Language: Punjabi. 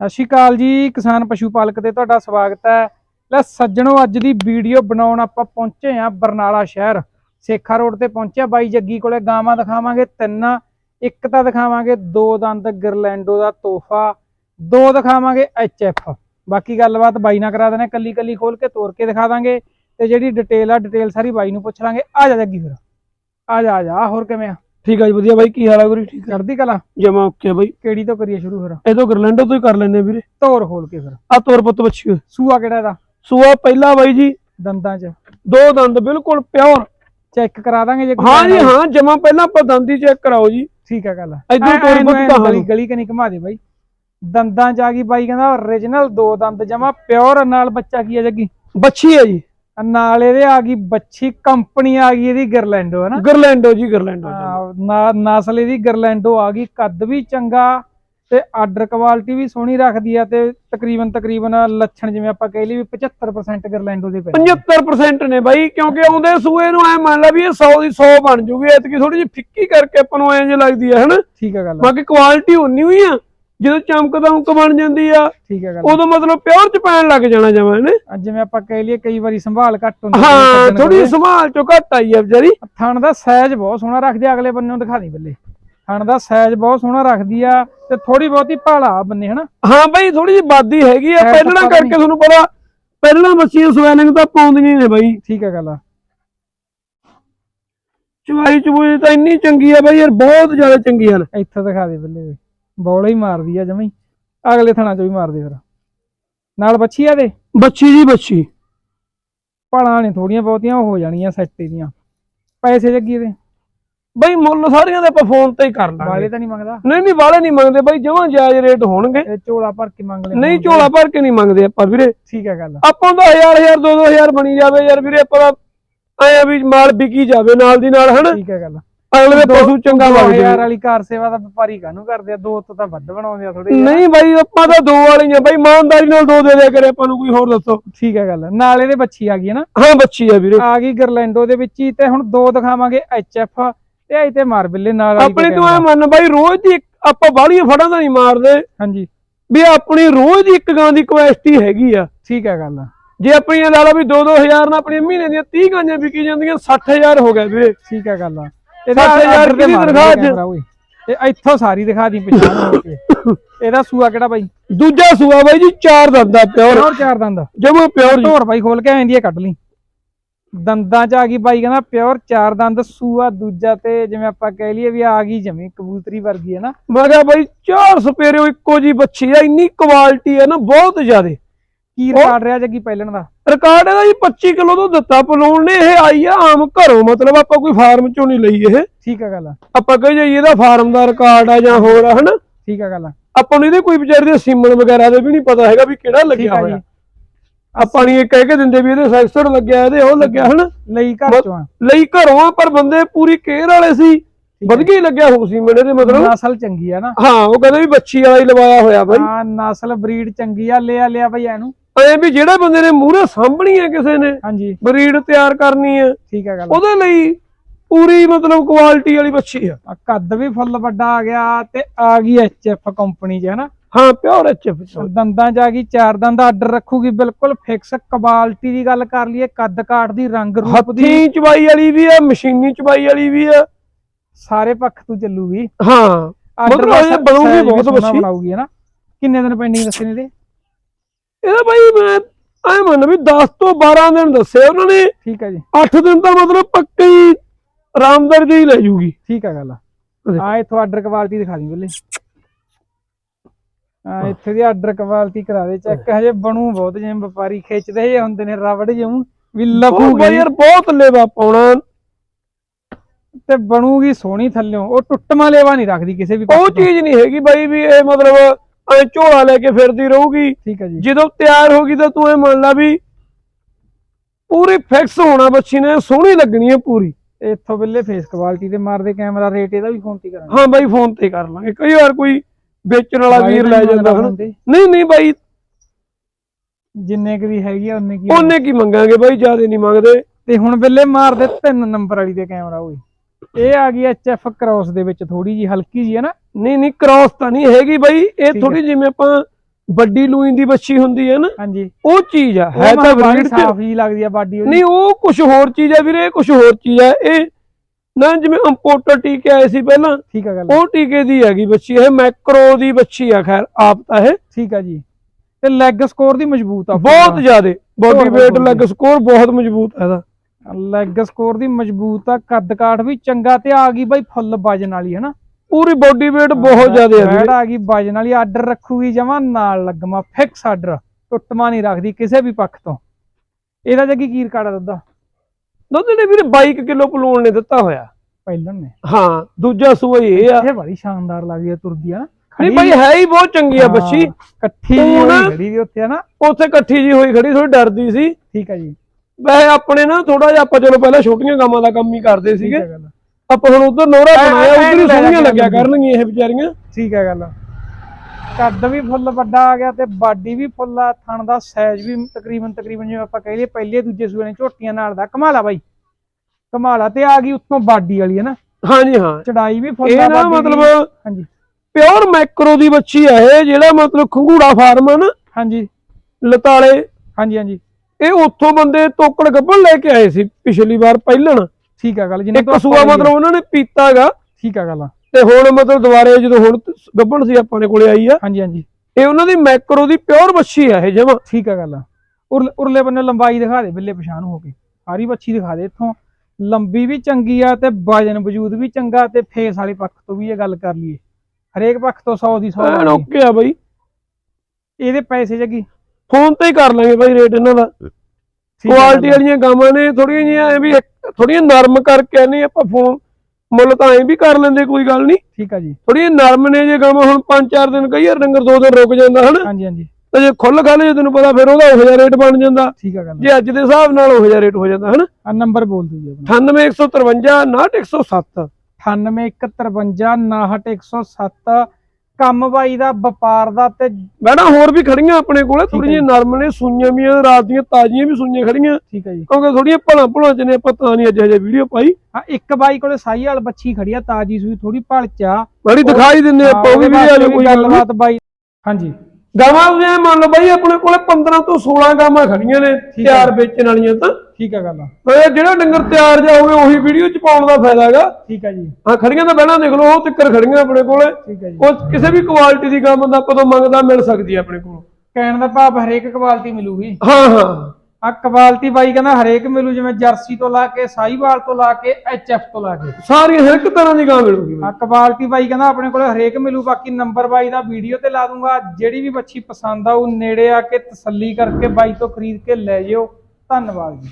ਸਤਿ ਸ਼੍ਰੀ ਅਕਾਲ ਜੀ, ਕਿਸਾਨ ਪਸ਼ੂ ਪਾਲਕ ਤੇ ਤੁਹਾਡਾ ਸਵਾਗਤ ਹੈ। ਲੈ ਸੱਜਣੋ, ਅੱਜ ਦੀ ਵੀਡੀਓ ਬਣਾਉਣ ਆਪਾਂ ਪਹੁੰਚੇ ਆ ਬਰਨਾਲਾ ਸ਼ਹਿਰ। ਸੇਖਾ ਰੋਡ ਤੇ ਪਹੁੰਚਿਆ ਬਾਈ ਜੱਗੀ ਕੋਲੇ। ਗਾਵਾਂ ਦਿਖਾਵਾਂਗੇ ਤਿੰਨ, ਇੱਕ ਤਾਂ ਦਿਖਾਵਾਂਗੇ ਦੋ ਦੰਦ ਗਰਲੈਂਡੋ ਦਾ ਤੋਹਫਾ, ਦੋ ਦਿਖਾਵਾਂਗੇ ਐਫ। ਬਾਕੀ ਗੱਲਬਾਤ ਬਾਈ ਨਾਲ ਕਰਾ ਦੇਣਾ ਕੱਲੀ ਕੱਲੀ ਖੋਲ ਕੇ ਤੋੜ ਕੇ ਦਿਖਾ ਦਾਂਗੇ। ਤੇ ਜਿਹੜੀ ਡਿਟੇਲ ਆ ਡਿਟੇਲ ਸਾਰੀ ਬਾਈ ਨੂੰ ਪੁੱਛ ਲਾਂਗੇ। ਆ ਜਾ ਜੱਗੀ ਫਿਰ। ਆ ਜਾ ਆ ਜਾ ਹੋਰ ਕਿਵੇਂ ਆ? ਠੀਕ ਆ ਜੀ ਵਧੀਆ ਬਾਈ ਕੀ ਹਾਲ ਆ ਗੁਰੀ ਠੀਕ ਚੜਦੀ ਕਲਾ? ਜਮਾ ਓਕੇ ਆ ਬਾਈ। ਕਿਹੜੀ ਤੋਂ ਕਰੀਏ ਸ਼ੁਰੂ ਫਿਰ? ਇਹ ਤੋਂ ਗਰਲੈਂਡੋ ਤੋਂ ਹੀ ਕਰ ਲੈਨੇ ਵੀਰੇ। ਤੋਰ ਖੋਲ ਕੇ ਫਿਰ। ਆ ਤੋਰ ਪੁੱਤ ਬੱਚੀ। ਸੂਆ ਕਿਹੜਾ ਇਹਦਾ? ਸੂਆ ਪਹਿਲਾ ਬਾਈ ਜੀ। ਦੰਦਾਂ 'ਚ। ਦੋ ਦੰਦ ਬਿਲਕੁਲ ਪਿਓਰ। ਚੈੱਕ ਕਰਾ ਦਾਂਗੇ ਜੇ ਹਾਂ ਜੀ। ਹਾਂ ਜਮਾ ਪਹਿਲਾਂ ਆਪਾਂ ਦੰਦ ਚੈੱਕ ਕਰਾਓ ਜੀ। ਠੀਕ ਹੈ ਗੱਲ। ਇੱਧਰ ਤੋਰ ਪੁੱਤ ਤਾਂ ਗਲੀ। ਗਲੀ ਕਨੀ ਘੁਮਾ ਦੇ ਬਾਈ। ਦੰਦਾਂ 'ਚ ਆ ਗਈ ਬਾਈ ਕਹਿੰਦਾ origignal ਦੋ ਦੰਦ ਜਮਾ ਪਿਓਰ ਨਾਲ ਬੱਚਾ ਕੀ ਹੈ ਜੱਗੀ? ਬੱਚੀ ਹੈ ਜੀ। ਨਾਲ ਇਹਦੇ ਆ ਗਈ ਬੱਚੀ ਕੰਪਨੀ ਆ ਗਈ ਇਹਦੀ ਗਰਲੈਂਡੋ ਹੈ ਨਾ? ਗਰਲੈਂਡੋ ਜੀ ਗਰਲੈਂਡੋ ਨਸਲ ਇਹਦੀ ਗਰਲੈਂਡੋ ਆ ਗਈ ਕੱਦ ਵੀ ਚੰਗਾ ਤੇ ਆਰਡਰ ਕੁਆਲਿਟੀ ਵੀ ਸੋਹਣੀ ਰੱਖਦੀ ਆ ਤੇ ਤਕਰੀਬਨ ਤਕਰੀਬਨ ਲੱਛਣ ਜਿਵੇਂ ਆਪਾਂ ਕਹਿ ਲਈ ਵੀ 75% ਗਰਲੈਂਡੋ ਦੇ ਪੈ 75% ਨੇ ਬਾਈ ਕਿਉਂਕਿ ਆਉਂਦੇ ਸੂਏ ਨੂੰ ਐ ਮੰਨ ਲਾ ਵੀ ਇਹ 100 ਦੀ 100 ਬਣ ਜੂਗੀ ਐਤਕੀ ਥੋੜੀ ਜਿਹੀ ਫਿੱਕੀ ਕਰਕੇ ਆਪਾਂ ਨੂੰ ਐਂ ਜੇ ਲੱਗਦੀ ਹੈ ਹਨਾ ਠੀਕ ਹੈ ਗੱਲ ਬਾਕੀ ਕੁਆਲਿਟੀ ਉਨੀ ਹੋਈ ਆ ਜਦੋਂ ਚਮਕਦਾ ਉਂਕ ਬਣ ਜਾਂਦੀ ਆ ਠੀਕ ਹੈ ਗੱਲ। ਉਦੋਂ ਮਤਲਬ ਪਿਓਰ ਚ ਪੈਣ ਲੱਗ ਜਾਣਾ ਜਮਾ ਇਹਨੇ ਅੱਜ ਜਿਵੇਂ ਆਪਾਂ ਕਹਿ ਲਈਏ ਕਈ ਵਾਰੀ ਸੰਭਾਲ ਘੱਟ ਹੁੰਦੀ ਆ, ਹਾਂ ਸੱਜਣ ਥੋੜੀ ਕੋਲੇ। ਸੰਭਾਲ ਚੋਂ ਘੱਟ ਆਈ ਆ ਵਿਚਾਰੀ। ਥਣ ਦਾ ਸਾਈਜ਼ ਬਹੁਤ ਸੋਹਣਾ ਰੱਖਦੀ ਆ ਅਗਲੇ ਬੰਨੇ ਨੂੰ ਦਿਖਾ ਦੀ ਬੱਲੇ। ਥਣ ਦਾ ਸਾਈਜ਼ ਬਹੁਤ ਸੋਹਣਾ ਰੱਖਦੀ ਆ ਤੇ ਥੋੜੀ ਬਹੁਤੀ ਭਾਲਾ ਆ ਬੰਨੇ ਹਨਾ? ਹਾਂ ਬਾਈ ਥੋੜੀ ਜਿਹੀ ਬਾਦੀ ਹੈਗੀ ਆ ਹੈ ਤਾਂ ਪਹਿਲਾਂ ਪਤਾ ਕਰਕੇ ਨਹੀਂ। ਤੁਹਾਨੂੰ ਪਤਾ ਪਹਿਲਾਂ ਮੱਛੀਆਂ ਸਵੈਲਿੰਗ ਤਾਂ ਪਾਉਂਦੀਆਂ ਹੀ ਨੇ ਬਾਈ। ਠੀਕ ਹੈ ਗੱਲ ਚਵਾਈ ਚਬੂਈ ਤਾਂ ਇੰਨੀ ਚੰਗੀ ਆ ਬਾਈ ਯਾਰ ਬਹੁਤ ਜ਼ਿਆਦਾ ਚੰਗੀ ਆ ਇੱਥੇ ਦਿਖਾ ਦੇ ਬੱਲੇ। ਬੌਲਾ ਹੀ ਮਾਰਦੀ ਆ ਜਮਈ ਅਗਲੇ ਥਣਾ ਚੋਂ ਵੀ ਮਾਰਦੇ ਫਿਰ। ਨਾਲ ਬੱਚੀ ਆ ਦੇ ਬੱਚੀ ਜੀ ਬੱਚੀ। ਭਾਲਾਂ ਨੇ ਥੋੜੀਆਂ ਬਹੁਤੀਆਂ ਹੋ ਜਾਣੀਆਂ ਸੈੱਟ ਦੀਆਂ ਪੈਸੇ ਜੱਗੀ ਇਹਦੇ? ਬਾਈ ਮੁੱਲ ਸਾਰੀਆਂ ਦੇ ਆਪਾਂ ਫੋਨ ਤੇ ਹੀ ਕਰ ਵਾਲੇ ਲਾਂਗੇ ਤਾਂ ਨਹੀਂ ਮੰਗਦਾ? ਨਹੀਂ ਨਹੀਂ ਵਾਲੇ ਨਹੀਂ ਮੰਗਦੇ ਬਾਈ ਜਮਾਂ ਜਾਇਜ਼ ਰੇਟ ਹੋਣਗੇ। ਇਹ ਝੋਲਾ ਭਰ ਕੇ ਮੰਗ ਲੈ ਨਹੀਂ ਝੋਲਾ ਭਰ ਕੇ ਨਹੀਂ ਮੰਗਦੇ ਆਪਾਂ ਵੀਰੇ। ਠੀਕ ਹੈ ਗੱਲ। ਆਪਾਂ ਦਾ 1000 1000 2 2000 ਬਣੀ ਜਾਵੇ ਯਾਰ ਵੀਰੇ ਆਪਾਂ ਦਾ ਐ ਵੀ ਮਾਲ ਵਿਕੀ ਜਾਵੇ ਨਾਲ ਦੀ ਨਾਲ ਹਨਾ? ਠੀਕ ਹੈ ਗੱਲ। ਅਗਲੇ ਦੇ ਪਸ਼ੂ ਚੰਗਾ ਵਗ ਯਾਰ ਵਾਲੀ ਕਾਰ ਸੇਵਾ ਦਾ ਵਪਾਰੀ ਕਾਹਨੂੰ ਕਰਦੇ ਆ? ਦੋ ਤੋਂ ਤਾਂ ਵੱਧ ਬਣਾਉਂਦੇ ਆ ਥੋੜੇ ਨਹੀਂ ਬਾਈ ਆਪਾਂ ਤਾਂ ਦੋ ਵਾਲੀਆਂ ਬਾਈ ਇਮਾਨਦਾਰੀ ਨਾਲ ਦੋ ਦੇ ਦਿਆ ਕਰੇ ਆਪਾਂ ਨੂੰ ਕੋਈ ਹੋਰ ਦੱਸੋ। ਠੀਕ ਹੈ ਗੱਲ। ਨਾਲ ਇਹਦੇ ਬੱਚੀ ਆ ਗਈ ਹੈ ਨਾ? ਹਾਂ ਬੱਚੀ ਆ ਵੀਰੇ। ਆ ਗਈ ਗਰਲੈਂਡੋ ਦੇ ਵਿੱਚ ਹੀ ਤੇ ਹੁਣ ਦੋ ਦਿਖਾਵਾਂਗੇ ਐਚਐਫ ਤੇ ਅਜ ਤੇ ਮਾਰ ਨਾਲ ਆਪਣੀ ਤੂੰ ਐ ਮੰਨ ਬਾਈ ਰੋਜ਼ ਦੀ ਆਪਾਂ ਬਾਹਲੀਆਂ ਫੜਾਂ ਤਾਂ ਨਹੀਂ ਮਾਰਦੇ। ਹਾਂਜੀ। ਵੀ ਆਪਣੀ ਰੋਜ਼ ਇੱਕ ਗਾਂ ਦੀ ਕੁਐਸਟੀ ਹੈਗੀ ਆ। ਠੀਕ ਹੈ ਗੱਲ। ਜੇ ਆਪਣੀਆਂ ਲਾ ਲਾ ਵੀ 2-2000 ਨਾਲ ਆਪਣੀ ਮਹੀਨੇ ਦੀਆਂ 30 ਗਾਂਆਂ ਵਿਕੀ ਜਾਂਦੀਆਂ 60000 ਹੋ ਗਏ ਵੀਰੇ। ਠੀਕ ਹੈ ਗੱਲ। ਆ 70000 ਰੁਪਏ ਦੀ ਤਨਖਾਹ ਅੱਜ। ਇਹ ਇੱਥੋਂ ਸਾਰੀ ਦਿਖਾ ਦੀ ਪਛਾਣ ਕੇ। ਇਹਦਾ ਸੂਆ ਕਿਹੜਾ ਬਾਈ? ਦੂਜਾ ਸੂਆ ਬਾਈ ਜੀ ਚਾਰ ਦੰਦਾ ਪਿਓਰ। ਹੋਰ ਚਾਰ ਦੰਦਾ। ਜਮਾ ਪਿਓਰ ਢੋਰ ਬਾਈ ਖੋਲ ਕੇ ਆਂਦੀ ਹੈ ਕੱਢ ਲਈ। ਦੰਦਾਂ ਚ ਆ ਗਈ ਬਾਈ ਕਹਿੰਦਾ ਪਿਓਰ ਚਾਰ ਦੰਦ ਸੂਆ ਦੂਜਾ ਤੇ ਜਿਵੇਂ ਆਪਾਂ ਕਹਿ ਲਈਏ ਵੀ ਆ ਗਈ ਜਮੀ ਕਬੂਤਰੀ ਵਰਗੀ ਹੈ ਨਾ। ਮੈਂ ਬਾਈ ਚਾਰ ਸਪੇਰੇ ਇੱਕੋ ਜੀ ਬੱਚੀ ਆ ਇੰਨੀ ਕੁਆਲਿਟੀ ਹੈ ਨਾ ਬਹੁਤ ਜ਼ਿਆਦੇ। ਕੀ ਰਿਕਾਰਡ ਰਿਹਾ ਜੱਗੀ ਪਹਿਲਣ ਦਾ? ਰਿਕਾਰਡ ਇਹਦਾ ਜੀ 25 ਕਿਲੋ ਤੋਂ ਦਿੱਤਾ ਪਲੂਣ ਨੇ ਇਹ ਆਈ ਆ ਆਮ ਘਰੋਂ ਮਤਲਬ ਆਪਾਂ ਕੋਈ ਫਾਰਮ ਚੋਂ ਨਹੀਂ ਲਈ ਇਹ। ਠੀਕ ਹੈ ਗੱਲ ਆਪਾਂ ਕਹੀ ਜਾਈਏ ਇਹਦਾ ਫਾਰਮ ਦਾ ਰਿਕਾਰਡ ਆ ਜਾਂ ਹੋਰ ਆ ਹਨਾ? ਠੀਕ ਹੈ ਗੱਲ ਆਪਾਂ ਨੂੰ ਇਹਦੇ ਕੋਈ ਵਿਚਾਰੇ ਦੇ ਸੀਮਨ ਵਗੈਰਾ ਦੇ ਵੀ ਨਹੀਂ ਪਤਾ ਹੈਗਾ ਵੀ ਕਿਹੜਾ ਲੱਗਿਆ ਆ ਹੋਇਆ। ਆਪਾਂ ਨਹੀਂ ਇਹ ਕਹਿ ਕੇ ਦਿੰਦੇ ਵੀ ਇਹਦੇ ਸੈਕਸਰ ਲੱਗਿਆ ਇਹਦੇ ਉਹ ਲੱਗਿਆ ਹਨਾ? ਲਈ ਘਰ ਚੋਂ ਆ। ਲਈ ਘਰੋਂ ਆ ਪਰ ਬੰਦੇ ਪੂਰੀ ਕੇਅਰ ਵਾਲੇ ਸੀ। ਵਧੀਆ ਹੀ ਲੱਗਿਆ ਹੋ ਸੀ ਮੇਰੇ ਦੇ ਮਤਲਬ। ਨਸਲ ਚੰਗੀ ਆ ਨਾ। ਹਾਂ ਉਹ ਕਹਿੰਦੇ ਵੀ ਬੱਚੀ ਵਾਲਾ ਹੀ ਲਵਾਇਆ ਹੋਇਆ ਬਾਈ। ਹਾਂ ਨਸਲ ਬਰੀਡ ਚੰਗੀ ਆ ਲਿਆ ਲਿਆ ਬਈ ਇਹਨੂੰ। ਐ ਵੀ ਜਿਹੜੇ ਬੰਦੇ ਨੇ ਮੂਹਰੇ ਸਾਂਭਣੀ ਹੈ ਕਿਸੇ ਨੇ ਹਾਂਜੀ। ਬਰੀਡ ਤਿਆਰ ਕਰਨੀ ਹੈ ਠੀਕ ਹੈ ਗੱਲ। ਉਹਦੇ ਲਈ ਪੂਰੀ ਮਤਲਬ ਕੁਆਲਿਟੀ ਵਾਲੀ ਬੱਚੀ ਆ। ਕੱਦ ਵੀ ਫੁੱਲ ਵੱਡਾ ਆ ਗਿਆ ਤੇ ਆ ਗਈ ਐਫ ਕੰਪਨੀ 'ਚ ਹੈ ਨਾ ਹਾਂ ਪਿਓਰ ਐਚ ਦੰਦਾਂ 'ਚ ਆ ਗਈ ਚਾਰ ਦੰਦ ਆਰਡਰ ਰੱਖੂਗੀ ਬਿਲਕੁਲ ਫਿਕਸ ਕੁਆਲਿਟੀ ਦੀ ਗੱਲ ਕਰ ਲਈਏ ਕੱਦ ਕਾਠ ਦੀ ਰੰਗ ਰੂਪ ਦੀ। ਹੱਥੀ ਚਬਾਈ ਵਾਲੀ ਵੀ ਆ ਮਸ਼ੀਨੀ ਚਬਾਈ ਵਾਲੀ ਵੀ ਆ। ਸਾਰੇ ਪੱਖ ਤੋਂ ਚੱਲੂਗੀ। ਹਾਂ ਆਰਡਰ ਮਤਲਬ ਦਾ ਇਹ ਬਣੂਗੀ ਬਹੁਤ ਸੋਹਣਾ ਵੱਛੀ। ਬਣਾਊਗੀ ਹੈ ਨਾ ਕਿੰਨੇ ਦਿਨ ਪੈਂਡਿੰਗ ਦੱਸੇ ਨੇ ਇਹਦੇ? ਇਹਦਾ ਬਾਈ ਮੈਂ ਐ ਮੰਨ ਵੀ 10 ਤੋਂ 12 ਦਿਨ ਦੱਸੇ ਉਹਨਾਂ ਨੇ। ਠੀਕ ਹੈ ਜੀ। 8 ਦਿਨ ਤਾਂ ਮਤਲਬ ਪੱਕੇ ਹੀ ਆਰਾਮਦਾਰੀ ਦੀ ਲੈ ਜੂਗੀ। ਠੀਕ ਹੈ ਗੱਲ। ਆ। ਇਥੋਂ ਆਰਡਰ ਕੁਆਲਿਟੀ ਦਿਖਾ ਦੀ ਬੱਲੇ ਆ ਇੱਥੇ ਦੀ ਆਰਡਰ ਕੁਆਲਿਟੀ ਕਰਾ ਦੇ ਚੈੱਕ ਹਜੇ ਬਣੂ ਬਹੁਤ ਜਿਵੇਂ ਵਪਾਰੀ ਖਿੱਚਦੇ ਜੇ ਹੁੰਦੇ ਨੇ ਰਬੜ ਜਿਉਂ ਵੀ ਲਫੂਗੀ ਯਾਰ ਬਹੁਤ ਲੇਵਾ ਪਾਉਣਾ ਤੇ ਬਣੂਗੀ ਸੋਹਣੀ ਥੱਲਿਓਂ ਉਹ ਟੁੱਟਮਾ ਲੇਵਾ ਨਹੀਂ ਰੱਖਦੀ ਕਿਸੇ ਵੀ ਉਹ। ਚੀਜ਼ ਨਹੀਂ ਹੈਗੀ ਬਾਈ ਵੀ ਇਹ ਮਤਲਬ ਐ ਝੋਲਾ ਲੈ ਕੇ ਫਿਰਦੀ ਰਹੂਗੀ। ਠੀਕ ਹੈ ਜੀ। ਜਦੋਂ ਤਿਆਰ ਹੋ ਗਈ ਤਾਂ ਤੂੰ ਇਹ ਮੰਨ ਲਾ ਵੀ ਪੂਰੀ ਫਿਕਸ ਹੋਣਾ ਬੱਚੀ ਨੇ ਸੋਹਣੀ ਲੱਗਣੀ ਹੈ ਪੂਰੀ। ਇੱਥੋਂ ਬੱਲੇ ਫੇਸ ਕੁਆਲਿਟੀ ਤੇ ਮਾਰਦੇ ਕੈਮਰਾ ਰੇਟ ਇਹਦਾ ਵੀ ਫੋਨ ਤੇ ਕਰਾਂਗੇ। ਹਾਂ ਬਾਈ ਫੋਨ ਤੇ ਕਰ ਲਾਂਗੇ। ਕਈ ਵਾਰ ਕੋਈ ਵੇਚਣ ਵਾਲਾ ਵੀਰ ਲੈ ਜਾਂਦਾ ਹਨ। ਨਹੀਂ ਨਹੀਂ ਬਾਈ। ਜਿੰਨੇ ਕੁ ਦੀ ਹੈਗੀ ਆ ਉਹਨੇ ਕੀ ਉਹਨੇ ਕੀ ਮੰਗਾਂਗੇ ਬਾਈ ਜ਼ਿਆਦਾ ਨਹੀਂ ਮੰਗਦੇ। ਤੇ ਹੁਣ ਬੱਲੇ ਮਾਰਦੇ ਤਿੰਨ ਨੰਬਰ ਵਾਲੀ ਤੇ ਕੈਮਰਾ ਓਏ ਇਹ ਆ ਗਈ ਐਫ ਕ੍ਰਾਸ ਦੇ ਵਿੱਚ ਥੋੜੀ ਜੀ ਹਲਕੀ ਜੀ ਹੈ ਨਾ? ਨਹੀਂ ਨਹੀਂ ਕ੍ਰਾਸ ਤਾਂ ਨਹੀਂ ਹੈਗੀ ਬਾਈ। ਇਹ ਥੋੜੀ ਜਿਵੇਂ ਆਪਾਂ ਵੱਡੀ ਲੂਈ ਦੀ ਬੱਚੀ ਹੁੰਦੀ ਹੈ ਨਾ ਹਾਂਜੀ। ਉਹ ਚੀਜ਼ ਆ ਹੈ ਤਾਂ ਬਰੀਡ ਸਾਫ਼ ਹੀ ਲੱਗਦੀ ਆ ਬਾਡੀ ਨਹੀਂ ਉਹ ਕੁਝ ਹੋਰ ਚੀਜ਼ ਹੈ ਵੀਰੇ ਕੁਝ ਹੋਰ ਚੀਜ਼ ਹੈ ਇਹ ਨਾ ਜਿਵੇਂ ਇੰਪੋਰਟਰ ਟੀਕੇ ਆਏ ਸੀ ਪਹਿਲਾਂ ਠੀਕ ਆ ਗੱਲ ਉਹ ਟੀਕੇ ਦੀ ਹੈਗੀ ਬੱਚੀ ਇਹ ਮੈਕਰੋ ਦੀ ਬੱਚੀ ਆ ਖੈਰ ਆਪ ਤਾਂ ਇਹ। ਠੀਕ ਆ ਜੀ। ਤੇ ਲੈਗ ਸਕੋਰ ਦੀ ਮਜ਼ਬੂਤ ਆ। ਬਹੁਤ ਜ਼ਿਆਦੇ ਬੋਡੀ weight ਬਹੁਤ ਲੱਗ ਸਕੋਰ ਬਹੁਤ ਮਜ਼ਬੂਤ ਹੈ ਇਹਦਾ। ਲੈਗ ਸਕੋਰ ਦੀ ਮਜ਼ਬੂਤ ਆ ਕੱਦ ਕਾਠ ਵੀ ਚੰਗਾ ਤੇ ਆ ਗਈ ਬਾਈ ਫੁੱਲ ਵਜਨ ਵਾਲੀ ਹੈ ਨਾ ਪੂਰੀ ਬੋਡੀ weight ਬਹੁਤ ਜ਼ਿਆਦੇ ਹੈ ਵੀਰੇ। ਆ ਗਈ ਵਜਨ ਵਾਲੀ ਆਰਡਰ ਰੱਖੂਗੀ ਜਮਾ ਨਾਲ ਲੱਗਮਾ ਫਿਕਸ ਆਰਡਰ ਟੁੱਟਮਾ ਨਹੀਂ ਰੱਖਦੀ ਕਿਸੇ ਵੀ ਪੱਖ ਤੋਂ। ਇਹਦਾ ਜੱਗੀ ਕੀ ਰਿਕਾਰਡ ਆ? ਦੁੱਧ ਨੇ ਵੀਰੇ 22 ਕਿਲੋ ਪਲੂਣ ਨੇ ਦਿੱਤਾ ਹੋਇਆ। ਪਹਿਲਣ ਨੇ। ਹਾਂ ਦੂਜਾ ਸੂਆ ਇਹ ਆ। ਇਹ ਬੜੀ ਸ਼ਾਨਦਾਰ ਲੱਗਦੀ ਆ ਤੁਰਦੀ ਆ ਨਹੀਂ ਬਾਈ ਹੈ ਹੀ ਬਹੁਤ ਚੰਗੀ ਆ ਬੱਚੀ। ਇਕੱਠੀ ਹੋਈ ਖੜੀ ਵੀ ਉੱਥੇ ਆ ਨਾ ਉੱਥੇ ਇਕੱਠੀ ਜੀ ਹੋਈ ਖੜੀ ਥੋੜੀ ਡਰਦੀ ਸੀ। ਠੀਕ ਆ ਜੀ। ਵੈਸੇ ਆਪਣੇ ਨਾ ਥੋੜਾ ਜਿਹਾ ਆਪਾਂ ਚਲੋ ਪਹਿਲਾਂ ਛੋਟੀਆਂ ਗਾਵਾਂ ਦਾ ਕੰਮ ਹੀ ਕਰਦੇ ਸੀਗੇ। ਆਪਾਂ ਹੁਣ ਉਧਰ ਨੋਰਾ ਬਣਾਇਆ ਉਧਰ ਹੀ ਸੋਹਣੀਆਂ ਲੱਗਿਆ। ਕਰਨਗੀਆਂ ਇਹ ਵਿਚਾਰੀਆਂ। ਠੀਕ ਹੈ ਗੱਲ ਕੱਦ ਵੀ ਫੁੱਲ ਵੱਡਾ ਆ ਗਿਆ ਤੇ ਬਾਡੀ ਵੀ ਫੁੱਲ ਆ ਥਣ ਦਾ ਸਾਈਜ਼ ਵੀ ਤਕਰੀਬਨ ਤਕਰੀਬਨ ਜਿਵੇਂ ਆਪਾਂ ਕਹੀਏ ਪਹਿਲੇ ਦੂਜੇ ਸੂਏ ਨੇ ਝੋਟੀਆਂ ਨਾਲ ਦਾ। ਕਮਾਲਾ ਬਾਈ। ਕਮਾਲਾ ਤੇ ਆ ਗਈ ਉੱਤੋਂ ਬਾਡੀ ਵਾਲੀ ਹੈ ਨਾ? ਹਾਂਜੀ ਹਾਂ। ਚੜਾਈ ਵੀ ਫੁੱਲ ਇਹ ਆ ਨਾ ਦੀ। ਮਤਲਬ ਹਾਂਜੀ। ਪਿਓਰ ਮੈਕਰੋ ਦੀ ਬੱਚੀ ਆ ਇਹ ਜਿਹੜਾ ਮਤਲਬ ਖੰਗੂੜਾ ਫਾਰਮ ਆ ਨਾ। ਹਾਂਜੀ। ਲਤਾਲੇ। ਹਾਂਜੀ ਹਾਂਜੀ। ਇਹ ਉੱਥੋਂ ਬੰਦੇ ਤੋਕੜ ਗੱਭਣ ਲੈ ਕੇ ਆਏ ਸੀ ਪਿਛਲੀ ਵਾਰ ਪਹਿਲਣ। ਠੀਕ ਆ ਗੱਲ ਜਿਹਨੇ ਇੱਕ ਸੂਆ ਮਤਲਬ ਉਹਨਾਂ ਨੇ ਪੀਤਾਗਾ। ਠੀਕ ਆ ਗੱਲ ਤੇ ਹੁਣ ਮਤਲਬ ਦੁਬਾਰੇ ਜਦੋਂ ਹੁਣ ਗੱਭਣ ਸੀ ਆਪਾਂ ਨੇ ਕੋਲੇ ਆਈ ਆ। ਹਾਂਜੀ ਹਾਂਜੀ। ਇਹ ਉਹਨਾਂ ਦੀ ਮੈਕਰੋ ਦੀ ਪਿਓਰ ਬੱਚੀ ਆ ਇਹ ਜਮਾ। ਠੀਕ ਆ ਗੱਲ ਉਰਲੇ ਉਰਲੇ ਬੰਨੇ ਲੰਬਾਈ ਦਿਖਾ ਦੇ ਬਿੱਲੇ ਪਛਾਣ ਹੋ ਕੇ। ਸਾਰੀ ਬੱਚੀ ਦਿਖਾ ਦੇ ਇੱਥੋਂ। ਲੰਬੀ ਵੀ ਚੰਗੀ ਆ ਤੇ ਵਜਨ ਵਜੂਦ ਵੀ ਚੰਗਾ ਤੇ ਫੇਸ ਵਾਲੇ ਪੱਖ ਤੋਂ ਵੀ ਇਹ ਗੱਲ ਕਰ ਲਈਏ। ਹਰੇਕ ਪੱਖ ਤੋਂ 100 ਦੀ 100 ਐਨ ਓਕੇ ਆ ਬਾਈ। ਇਹਦੇ ਪੈਸੇ ਜੱਗੀ। ਫੋਨ ਤੇ ਹੀ ਕਰ ਲਾਂਗੇ ਬਾਈ ਰੇਟ ਇਹਨਾਂ ਦਾ। ਕੁਆਲਿਟੀ। ਵਾਲੀਆਂ ਗਾਵਾਂ ਨੇ ਥੋੜੀਆਂ ਜਿਹੀਆਂ ਐ ਵੀ ਥੋੜੀਆਂ ਨਰਮ ਕਰਕੇ ਨਹੀਂ ਆਪਾਂ ਫੋਨ। ਮੁੱਲ ਤਾਂ ਐ ਵੀ ਕਰ ਲੈਂਦੇ ਕੋਈ ਗੱਲ ਨਹੀਂ। ਠੀਕ ਆ ਜੀ। ਥੋੜੀਆਂ ਨਰਮ ਨੇ ਜੇ ਗਾਵਾਂ ਹੁਣ 5-4 ਦਿਨ ਕਈ ਵਾਰ ਡੰਗਰ 2 ਦਿਨ ਰੁਕ ਜਾਂਦਾ ਹਨਾ? ਹਾਂਜੀ ਹਾਂਜੀ। ਤੇ ਜੇ ਖੁੱਲ ਖਾ ਜੇ ਤੈਨੂੰ ਪਤਾ ਫਿਰ ਉਹਦਾ ਉਹੋ ਜਿਹਾ ਰੇਟ ਬਣ ਜਾਂਦਾ। ਠੀਕ ਆ ਗੱਲ ਜੇ ਅੱਜ ਦੇ ਹਿਸਾਬ ਨਾਲ ਉਹੋ ਜਿਹਾ ਰੇਟ ਹੋ ਜਾਂਦਾ ਹਨਾ? ਆ ਨੰਬਰ ਬੋਲ ਦਿਓ ਜੀ ਆਪਣਾ। 98153 69107 9815 ਕੰਮ ਬਾਈ ਦਾ ਵਪਾਰ ਦਾ ਤੇ ਮੈਡਮ ਹੋਰ ਵੀ ਖੜੀਆਂ ਆਪਣੇ ਕੋਲੇ ਥੋੜੀਆਂ ਨਰਮ ਨੇ ਸੂਈਆਂ ਵੀ ਰਾਤ ਦੀਆਂ ਤਾਜ਼ੀਆਂ ਵੀ ਸੂਈਆਂ ਖੜੀਆਂ। ਠੀਕ ਆ ਜੀ। ਕਿਉਂਕਿ ਥੋੜੀਆਂ ਭਲਾਂ ਭੁਲਾਂ ਚ ਨੇ ਆਪਾਂ ਤਾਂ ਨਹੀਂ ਅੱਜ ਹਜੇ ਵੀਡੀਓ ਪਾਈ। ਹਾਂ ਇੱਕ ਬਾਈ ਕੋਲੇ ਸਾਈ ਵਾਲ ਬੱਚੀ ਖੜੀ ਆ ਤਾਜੀ ਸੂਈ ਥੋੜੀ ਭਲਚਾ ਬੜੀ ਦਿਖਾਈ ਦਿੰਦੇ ਆਪਾਂ ਉਹ ਵੀ ਵੀਡੀਓ ਵਾਲੇ ਕੋਈ ਗੱਲਬਾਤ ਬਾਈ ਹਾਂਜੀ। ਗਾਵਾਂ ਜੇ ਮੰਨ ਲਓ ਬਾਈ ਆਪਣੇ ਕੋਲੇ 15 ਤੋਂ 16 ਗਾਵਾਂ ਖੜੀਆਂ ਨੇ ਹੈ। ਤਿਆਰ ਵੇਚਣ ਵਾਲੀਆਂ ਤਾਂ। ਠੀਕ ਆ ਗੱਲ। ਇਹ ਜਿਹੜਾ ਡੰਗਰ ਤਿਆਰ ਜਾ ਹੋਵੇ ਉਹੀ ਵੀਡੀਓ ਚ ਪਾਉਣ ਦਾ ਫਾਇਦਾ ਹੈਗਾ। ਠੀਕ ਆ ਜੀ। ਹਾਂ ਖੜੀਆਂ ਤਾਂ ਪਹਿਲਾਂ ਦੇਖ ਲਓ ਉਹ ਤਿੱਕਰ ਖੜੀਆਂ ਆਪਣੇ ਕੋਲੇ। ਠੀਕ ਆ ਜੀ। ਉਹ ਕਿਸੇ ਵੀ ਕੁਆਲਿਟੀ ਦੀ ਗਾਂ ਬੰਦਾ ਕਦੋਂ ਮੰਗਦਾ ਮਿਲ ਸਕਦੀ ਹੈ ਆਪਣੇ ਕੋਲ। ਕਹਿਣ ਦਾ ਭਾਵ ਹਰੇਕ ਕੁਆਲਿਟੀ ਮਿਲੂਗੀ। ਹਾਂ ਹਾਂ। ਆ ਕੁਆਲਿਟੀ ਬਾਈ ਕਹਿੰਦਾ ਹਰੇਕ ਮਿਲੂ ਜਿਵੇਂ ਜਰਸੀ ਤੋਂ ਲਾ ਕੇ ਸਾਈਵਾਲ ਤੋਂ ਲਾ ਕੇ ਐਚਐਫ ਤੋਂ ਲਾ ਕੇ। ਸਾਰੀ ਹਰ ਇੱਕ ਤਰ੍ਹਾਂ ਦੀ ਗਾਂ ਮਿਲੂਗੀ ਆ ਕੁਆਲਿਟੀ ਬਾਈ ਕਹਿੰਦਾ ਆਪਣੇ ਕੋਲ ਹਰੇਕ ਮਿਲੂ ਬਾਕੀ ਨੰਬਰ ਬਾਈ ਦਾ ਵੀਡੀਓ ਤੇ ਲਾ ਦੂੰਗਾ। ਜਿਹੜੀ ਵੀ ਬੱਚੀ ਪਸੰਦ ਆ ਉਹ ਨੇੜੇ ਆ ਕੇ ਤਸੱਲੀ ਕਰਕੇ ਬਾਈ ਤੋਂ ਖਰੀਦ ਕੇ ਲੈ ਜਿਓ। ਧੰਨਵਾਦ ਜੀ।